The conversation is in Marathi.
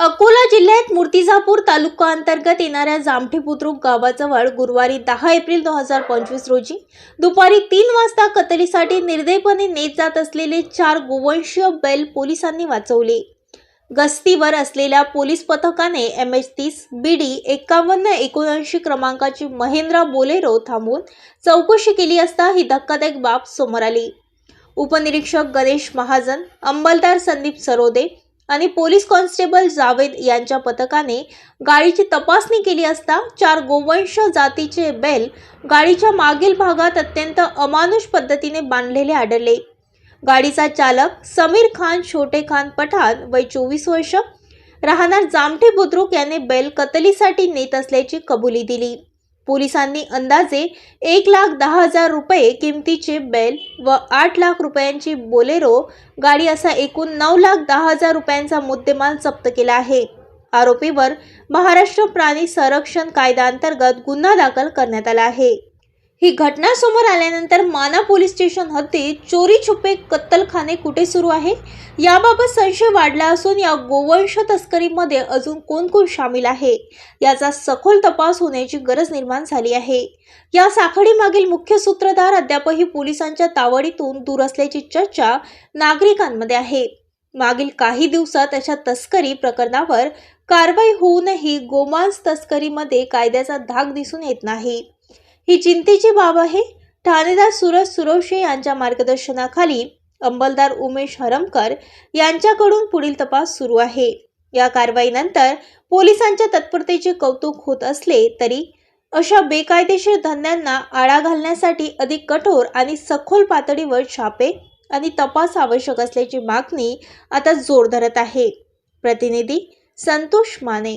अकोला जिल्ह्यात मूर्तिजापूर तालुका अंतर्गत येणाऱ्या जामठी बुद्रुक गावाजवळ गुरुवारी दहा एप्रिल दोन हजार पंचवीस रोजी दुपारी तीन वाजता कतलीसाठी निर्दयपणे नेत जात असलेले चार गोवंशीय बैल पोलिसांनी वाचवले. गस्तीवर असलेल्या पोलीस पथकाने एम एच तीस बी डी एकावन्न एकोणऐंशी क्रमांकाची महेंद्रा बोलेरो थांबवून चौकशी केली असता ही धक्कादायक बाब समोर आली. उपनिरीक्षक गणेश महाजन अंमलदार संदीप सरोदे आणि पोलीस कॉन्स्टेबल जावेद यांच्या पथकाने गाडीची तपासणी केली असता चार गोवंश जातीचे बैल गाडीच्या मागील भागात अत्यंत अमानुष पद्धतीने बांधलेले आढळले. गाडीचा चालक समीर खान छोटे खान पठाण वय चोवीस वर्ष राहणार जामठे बुद्रुक याने बैल कतलीसाठी नेत असल्याची कबुली दिली. पोलिसांनी अंदाजे एक लाख दहा हजार रुपये किमतीचे बैल व आठ लाख रुपयांची बोलेरो गाडी असा एकूण नऊ लाख दहा हजार रुपयांचा मुद्देमाल जप्त केला आहे. आरोपीवर महाराष्ट्र प्राणी संरक्षण कायद्याअंतर्गत गुन्हा दाखल करण्यात आला आहे. ही घटना समोर आल्यानंतर माना पोलीस स्टेशन हद्दीत चोरी छुपे कत्तलखाने कुठे सुरू आहे? याबाबत संशय वाढला असून या गोवंश तस्करीमध्ये अजून कोण कोण सामील आहे? याचा सखोल तपास होण्याची गरज निर्माण झाली आहे. या साखळीमागील मुख्य सूत्रधार अद्यापही पोलिसांच्या तावडीतून दूर असल्याची चर्चा नागरिकांमध्ये आहे. मागील काही दिवसात अशा तस्करी प्रकरणावर कारवाई होऊनही गोमांस तस्करीमध्ये कायद्याचा धाक दिसून येत नाही. ही चिंतेची बाब आहे. ठाणेदार सुरज सुरवशे यांच्या मार्गदर्शनाखाली अंमलदार उमेश हरमकर यांच्याकडून पुढील तपास सुरू आहे. या कारवाईनंतर पोलिसांच्या तत्परतेचे कौतुक होत असले तरी अशा बेकायदेशीर धंद्यांना आळा घालण्यासाठी अधिक कठोर आणि सखोल पातळीवर छापे आणि तपास आवश्यक असल्याची मागणी आता जोर धरत आहे. प्रतिनिधी संतोष माने.